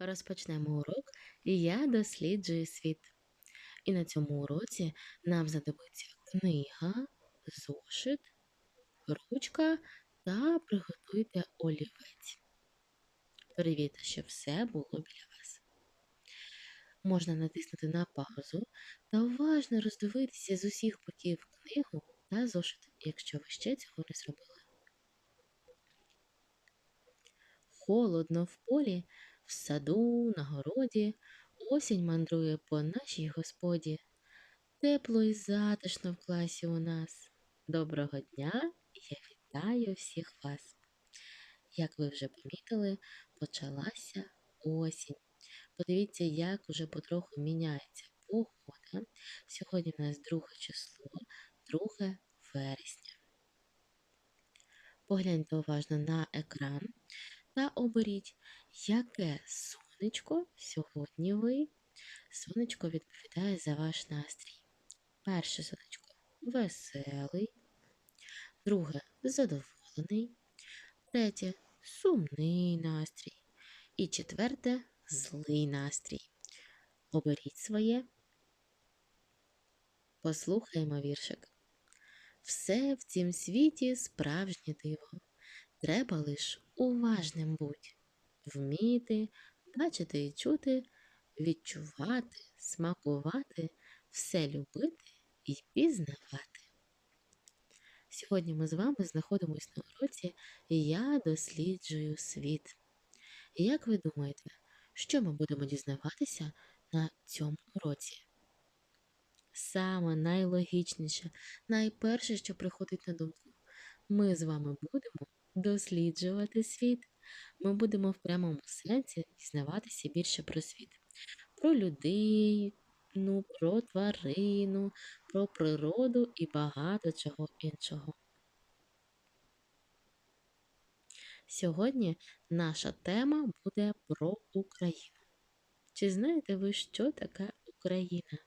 Розпочнемо урок Я досліджую світ. І на цьому уроці нам знадобиться книга, зошит, ручка та приготуйте олівець. Перевірте, щоб все було біля вас. Можна натиснути на паузу та уважно роздивитися з усіх боків книгу та зошит, якщо ви ще цього не зробили. Холодно в полі, в саду, на городі, осінь мандрує по нашій господі. Тепло і затишно в класі у нас. Доброго дня! Я вітаю всіх вас. Як ви вже помітили, почалася осінь. Подивіться, як уже потроху міняється погода. Сьогодні в нас друге число, 2 вересня. Погляньте уважно на екран та оберіть, яке сонечко сьогодні ви. Сонечко відповідає за ваш настрій. Перше сонечко веселий, друге задоволений, третє сумний настрій. І четверте злий настрій. Оберіть своє. Послухаймо віршик. Все в цім світі справжнє диво. Треба лиш уважним будь, вміти, бачити і чути, відчувати, смакувати, все любити і пізнавати. Сьогодні ми з вами знаходимося на уроці Я досліджую світ. Як ви думаєте, що ми будемо дізнаватися на цьому уроці? Саме найлогічніше, найперше, що приходить на думку, ми з вами будемо досліджувати світ. Ми будемо в прямому сенсі дізнаватися більше про світ, про людей, ну, про тварину, про природу і багато чого іншого. Сьогодні наша тема буде про Україну. Чи знаєте ви, що таке Україна?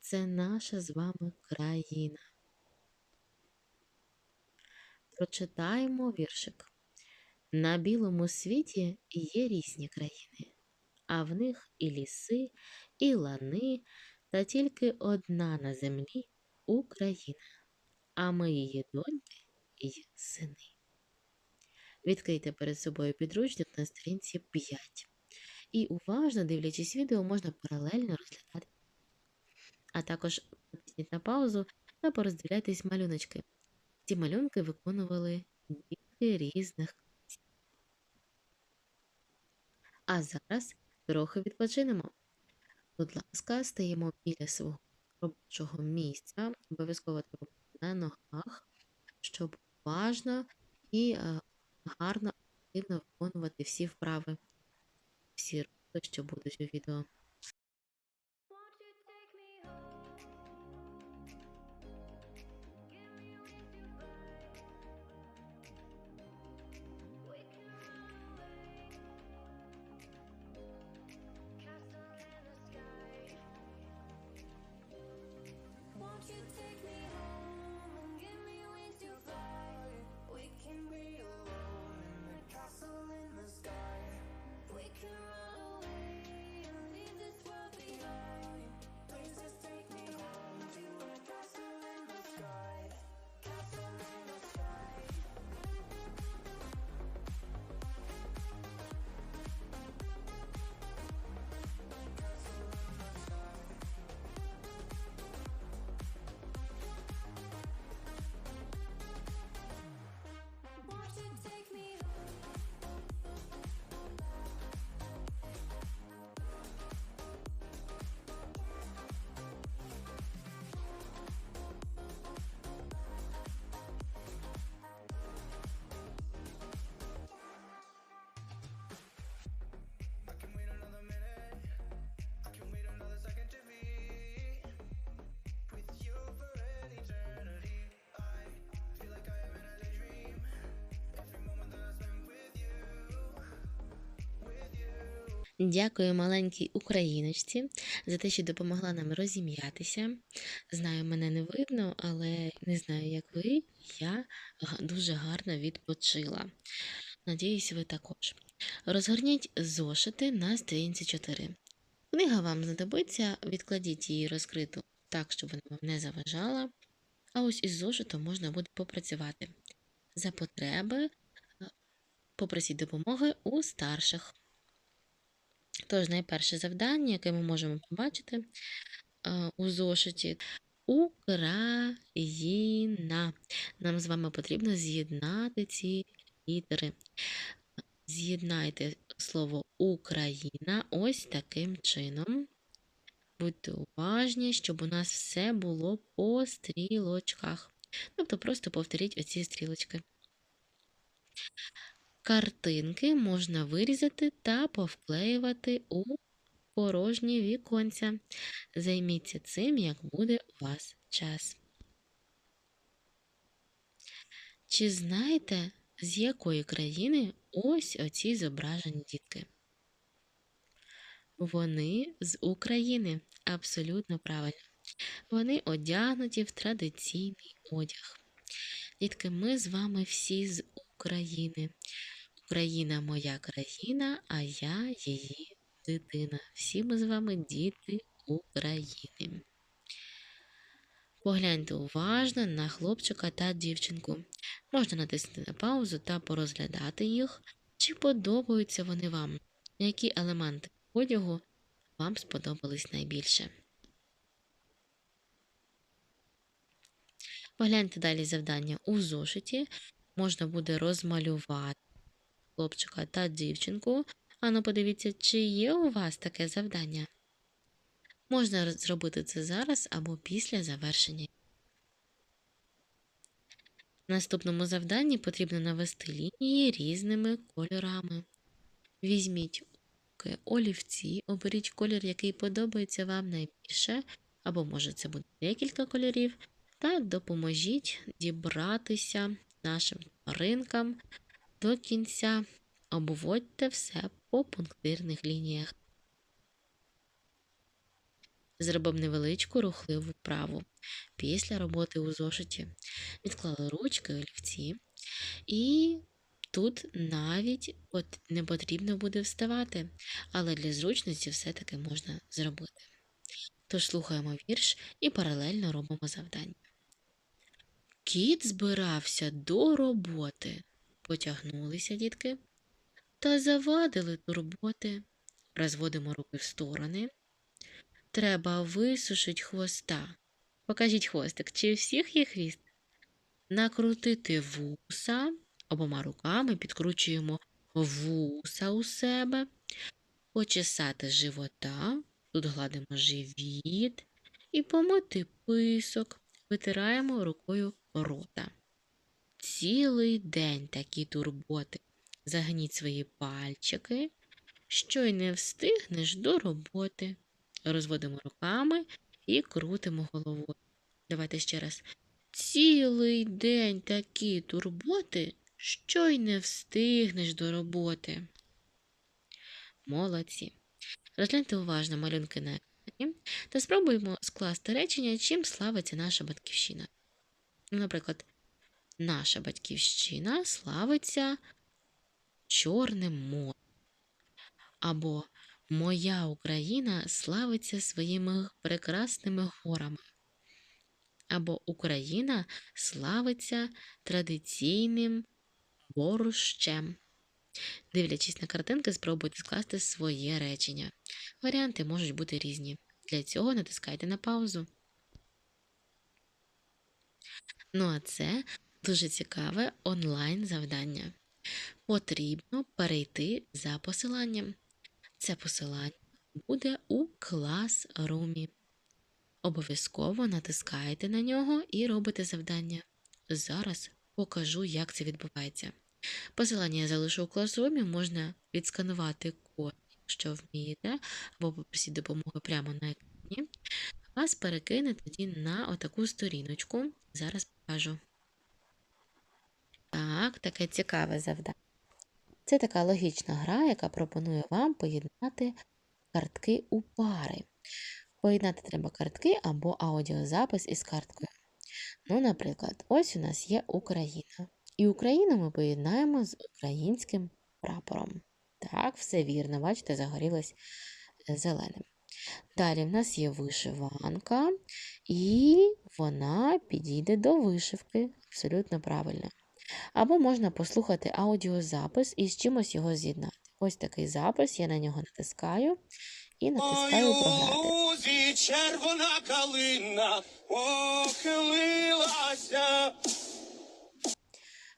Це наша з вами країна. Прочитаємо віршик. На білому світі є різні країни, а в них і ліси, і лани, та тільки одна на землі Україна, а ми її доньки і сини. Відкрийте перед собою підручник на сторінці 5. І уважно дивлячись відео, можна паралельно розглядати. А також натисніть на паузу та пороздивляйтесь малюночки. Ці малюнки виконували діти різних А зараз трохи відпочинемо. Будь ласка, стаємо біля свого робочого місця, обов'язково треба на ногах, щоб уважно і е, гарно активно виконувати всі вправи, всі роботи, що будуть у відео. Дякую маленькій україночці за те, що допомогла нам розім'ятися. Знаю, мене не видно, але не знаю, як ви. Я дуже гарно відпочила. Надіюсь, ви також. Розгорніть зошити на сторінці 4. Книга вам знадобиться, відкладіть її розкриту так, щоб вона вам не заважала. А ось із зошитом можна буде попрацювати. За потреби е, попросіть допомоги у старших. Тож, найперше завдання, яке ми можемо побачити е, у зошиті Україна. Нам з вами потрібно з'єднати ці літери. З'єднайте слово Україна ось таким чином. Будьте уважні, щоб у нас все було по стрілочках. Тобто просто повторіть оці стрілочки. Картинки можна вирізати та повклеювати у порожні віконця. Займіться цим, як буде у вас час. Чи знаєте, з якої країни ось оці зображені дітки? Вони з України. Абсолютно правильно. Вони одягнуті в традиційний одяг. Дітки, ми з вами всі з України. Україна моя країна, а я її дитина. Всі ми з вами діти України. Погляньте уважно на хлопчика та дівчинку. Можна натиснути на паузу та порозглядати їх, чи подобаються вони вам, які елементи одягу вам сподобались найбільше. Погляньте далі завдання у зошиті. Можна буде розмалювати хлопчика та дівчинку. Ану, подивіться, чи є у вас таке завдання. Можна зробити це зараз або після завершення. Наступному завданні потрібно навести лінії різними кольорами. Візьміть олівці, оберіть колір, який подобається вам найбільше, або може це буде декілька кольорів, та допоможіть дібратися нашим тваринкам до кінця. Обводьте все по пунктирних лініях. Зробимо невеличку рухливу вправу. Після роботи у зошиті відклали ручки олівці, і тут навіть от не потрібно буде вставати, але для зручності все-таки можна зробити. Тож слухаємо вірш і паралельно робимо завдання. Кіт збирався до роботи. Потягнулися дітки та завадили турботи. Розводимо руки в сторони. Треба висушить хвоста. Покажіть хвостик, чи у всіх є хвіст? Накрутити вуса. Обома руками підкручуємо вуса у себе, почесати живота, тут гладимо живіт і помити писок, витираємо рукою рота. Цілий день такі турботи. Загніть свої пальчики, що й не встигнеш до роботи. Розводимо руками і крутимо головою. Давайте ще раз. Цілий день такі турботи, що й не встигнеш до роботи. Молодці. Розгляньте уважно малюнки на екрані та спробуємо скласти речення, чим славиться наша батьківщина. Наприклад, наша батьківщина славиться Чорним морем. Або Моя Україна славиться своїми прекрасними горами. Або Україна славиться традиційним борщем. Дивлячись на картинки, спробуйте скласти своє речення. Варіанти можуть бути різні. Для цього натискайте на паузу. Ну а це дуже цікаве онлайн завдання. Потрібно перейти за посиланням. Це посилання буде у клас-румі. Обов'язково натискаєте на нього і робите завдання. Зараз покажу, як це відбувається. Посилання я залишу у класрумі, можна відсканувати код, якщо вмієте, або попросіть допомоги прямо на екрані. Вас перекине тоді на отаку сторіночку. Зараз покажу. Так, таке цікаве завдання. Це така логічна гра, яка пропонує вам поєднати картки у пари. Поєднати треба картки або аудіозапис із карткою. Ну, наприклад, ось у нас є Україна. І Україну ми поєднаємо з українським прапором. Так, все вірно, бачите, загорілось е, зеленим. Далі в нас є вишиванка, і вона підійде до вишивки. Абсолютно правильно. Або можна послухати аудіозапис і з чимось його з'єднати. Ось такий запис, я на нього натискаю і натискаю програти. лузі червона калина похилилася.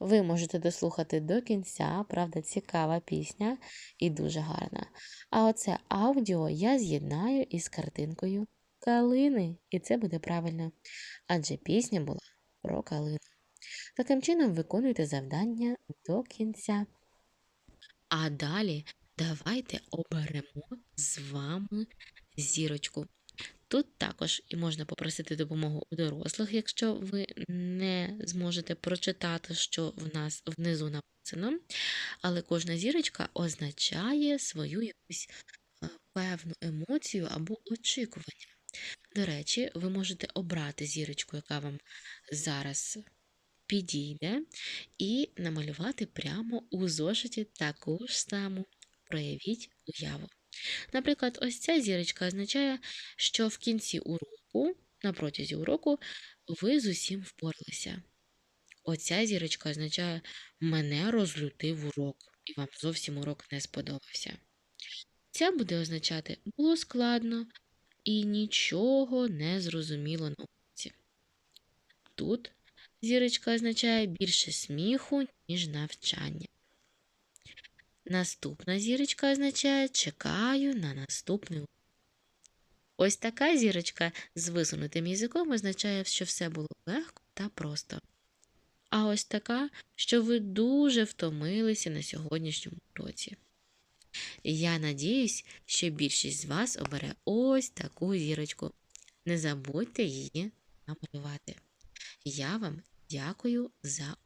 Ви можете дослухати до кінця, правда, цікава пісня і дуже гарна. А оце аудіо я з'єднаю із картинкою калини, і це буде правильно. Адже пісня була про калину. Таким чином виконуйте завдання до кінця. А далі давайте оберемо з вами зірочку. Тут також і можна попросити допомогу у дорослих, якщо ви не зможете прочитати, що в нас внизу написано. Але кожна зірочка означає свою якусь е, певну емоцію або очікування. До речі, ви можете обрати зірочку, яка вам зараз підійде, і намалювати прямо у зошиті таку ж саму. Проявіть уяву. Наприклад, ось ця зірочка означає, що в кінці уроку, на протязі уроку, ви з усім впоралися. Оця зірочка означає, мене розлютив урок, і вам зовсім урок не сподобався. Ця буде означати, було складно і нічого не зрозуміло на уроці. Тут зірочка означає більше сміху, ніж навчання. Наступна зірочка означає чекаю на наступний. Ось така зірочка з висунутим язиком означає, що все було легко та просто. А ось така, що ви дуже втомилися на сьогоднішньому уроці. Я надіюсь, що більшість з вас обере ось таку зірочку. Не забудьте її намалювати. Я вам дякую за